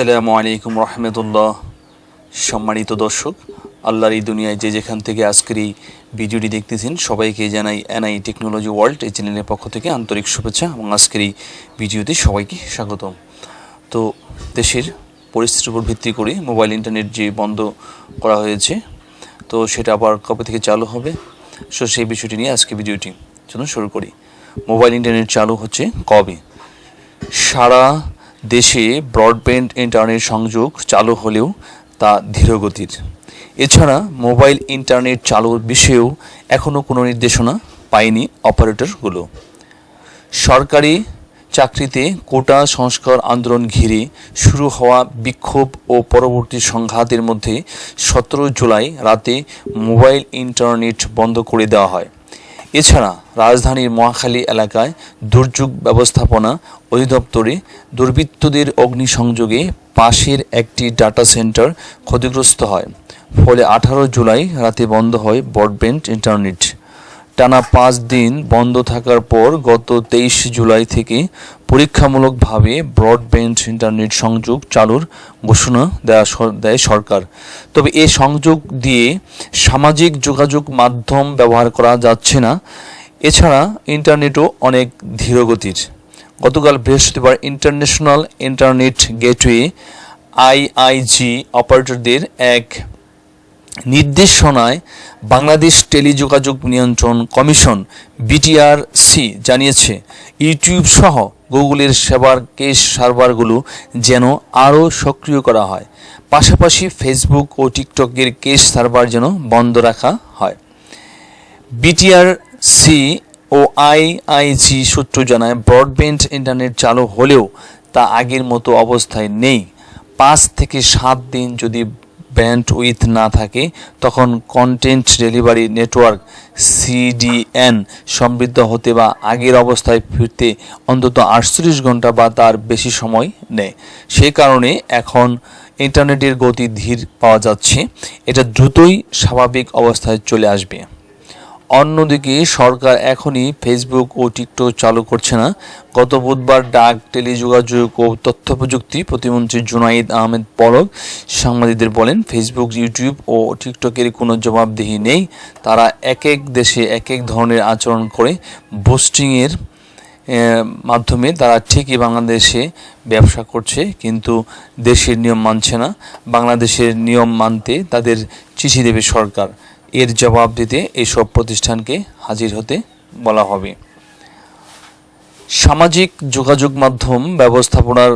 আসসালামু আলাইকুম রহমতুল্লাহ। সম্মানিত দর্শক, আল্লাহর এই দুনিয়ায় যে যেখান থেকে আজকের এই ভিডিওটি দেখতেছেন, সবাইকে জানাই এনআই টেকনোলজি ওয়ার্ল্ড এই চ্যানেলের পক্ষ থেকে আন্তরিক শুভেচ্ছা এবং আজকের এই ভিডিওতে সবাইকে স্বাগতম। তো দেশের পরিস্থিতির উপর ভিত্তি করে মোবাইল, ইন্টারনেট যে বন্ধ করা হয়েছে, তো সেটা আবার কবে থেকে চালু হবে? সো সেই বিষয়টি নিয়ে আজকে ভিডিওটি চলুন শুরু করি। মোবাইল, ইন্টারনেট চালু হচ্ছে কবে? সারা দেশে ব্রডব্যান্ড ইন্টারনেট সংযোগ চালু হলেও তা ধীরগতির। এছাড়া মোবাইল ইন্টারনেট চালুর বিষয়েও এখনও কোনো নির্দেশনা পায়নি অপারেটরগুলো। সরকারি চাকরিতে কোটা সংস্কার আন্দোলন ঘিরে শুরু হওয়া বিক্ষোভ ও পরবর্তী সংঘাতের মধ্যে সতেরো জুলাই রাতে মোবাইল ইন্টারনেট বন্ধ করে দেওয়া হয়। এছাড়া রাজধানীর মহাখালী এলাকায় দুর্যোগ ব্যবস্থাপনা অধিদপ্তরে দুর্বৃত্তদের অগ্নিসংযোগে পাশের একটি ডাটা সেন্টার ক্ষতিগ্রস্ত হয়। ফলে আঠারো জুলাই রাতে বন্ধ হয় ব্রডব্যান্ড ইন্টারনেট টানা পাঁচ দিন বন্ধ থাকার পর গত তেইশ জুলাই থেকে পরীক্ষামূলকভাবে ব্রডব্যান্ড ইন্টারনেট সংযোগ চালুর ঘোষণা দেয়া দেয় সরকার। তবে এ সংযোগ দিয়ে সামাজিক যোগাযোগ মাধ্যম ব্যবহার করা যাচ্ছে না। এছাড়া ইন্টারনেটও অনেক ধীরগতির। গতকাল বৃহস্পতিবার ইন্টারন্যাশনাল ইন্টারনেট গেটওয়ে আইআইজি অপারেটরদের এক নির্দেশনায় বাংলাদেশ টেলিযোগাযোগ নিয়ন্ত্রণ কমিশন বিটিআরসি জানিয়েছে ইউটিউব সহ গুগলের সেবার কেস সার্ভারগুলো যেন আরও সক্রিয় করা হয়। পাশাপাশি ফেসবুক ও টিকটকের কেস সার্ভার যেন বন্ধ রাখা হয়। বিটিআর সি ও আইআইজি সূত্র জানায়, ব্রডব্যান্ড ইন্টারনেট চালু হলেও তা আগের মতো অবস্থায় নেই। পাঁচ থেকে সাত দিন যদি ব্যান্ড উইথ না থাকে, তখন কন্টেন্ট ডেলিভারি নেটওয়ার্ক সিডিএন সমৃদ্ধ হতে বা আগের অবস্থায় ফিরতে অন্তত আটচল্লিশ ঘণ্টা বা তার বেশি সময় নেয়। সে কারণে এখন ইন্টারনেটের গতি ধীর পাওয়া যাচ্ছে। এটা দ্রুতই স্বাভাবিক অবস্থায় চলে আসবে। অন্যদিকে সরকার এখনই ফেসবুক ও টিকটক চালু করছে না। গত বুধবার ডাক, টেলিযোগাযোগ ও তথ্য প্রযুক্তি প্রতিমন্ত্রী জুনাইদ আহমেদ পলক সাংবাদিকদের বলেন ফেসবুক ইউটিউব ও টিকটকের কোনো জবাবদিহি নেই। তারা এক এক দেশে এক এক ধরনের আচরণ করে বোস্টিংয়ের মাধ্যমে তারা ঠিকই বাংলাদেশে ব্যবসা করছে, কিন্তু দেশের নিয়ম মানছে না। বাংলাদেশের নিয়ম মানতে তাদের চিঠি দেবে সরকার। এর জবাব দিতে এইসব প্রতিষ্ঠানকে হাজির হতে বলা হবে। সামাজিক যোগাযোগ মাধ্যম ব্যবস্থাপনার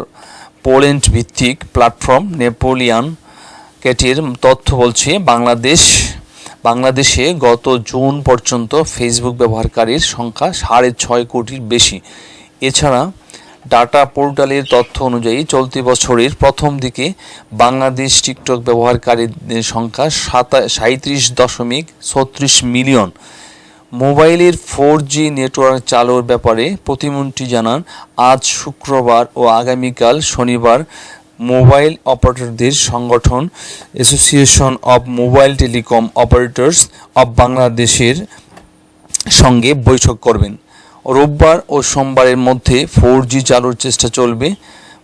পোল্যান্ড ভিত্তিক প্ল্যাটফর্ম নেপোলিয়ান ক্যাটের তথ্য বলছে, বাংলাদেশ, বাংলাদেশে গত জুন পর্যন্ত ফেসবুক ব্যবহারকারীর সংখ্যা সাড়ে ছয় কোটির বেশি। এছাড়া ডাটা পোর্টালের তথ্য অনুযায়ী চলতি বছরের প্রথম দিকে বাংলাদেশ টিকটক ব্যবহারকারীদের সংখ্যা সাতা সাঁত্রিশ দশমিক ছত্রিশ মিলিয়ন। মোবাইলের ফোর জি নেটওয়ার্ক চালুর ব্যাপারে প্রতিমন্ত্রী জানান, আজ শুক্রবার ও আগামীকাল শনিবার মোবাইল অপারেটরদের সংগঠন association of mobile telecom operators of বাংলাদেশের সঙ্গে বৈঠক করবেন। রোববার ও সোমবারের মধ্যে ফোর জি চালুর চেষ্টা চলবে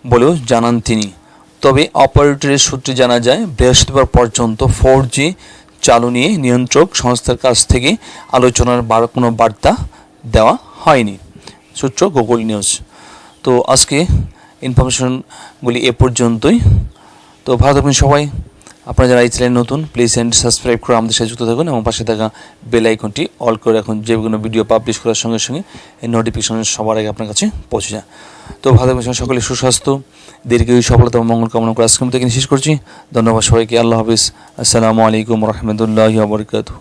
বলেও জানান তিনি। তবে অপারেটরের সূত্রে জানা যায়, বৃহস্পতিবার পর্যন্ত ফোর জি চালু নিয়ে নিয়ন্ত্রক সংস্থার কাছ থেকে আলোচনার বার, কোনো বার্তা দেওয়া হয়নি। সূত্র গুগল নিউজ। তো আজকে ইনফরমেশনগুলি এ পর্যন্তই। তো ভালো থাকবেন সবাই। আপনারা যারা এই চ্যানেল নতুন প্লিজ অ্যান্ড সাবস্ক্রাইব করে আমাদের সাথে যুক্ত থাকুন এবং পাশে থাকা বেল আইকনটি অল করে রাখুন, যে কোনো ভিডিও পাবলিশ করার সঙ্গে সঙ্গে এই নোটিফিকেশন সবার আগে আপনার কাছে পৌঁছে যায়। তো ভালো সকলে সুস্বাস্থ্য দীর্ঘ সফলতা এবং মঙ্গল কামনা করে আজকে এখানে শেষ করছি। ধন্যবাদ সবাইকে, আল্লাহ হাফিজ। আসসালামু আলাইকুম রহমতুল্লাহ বরকাতু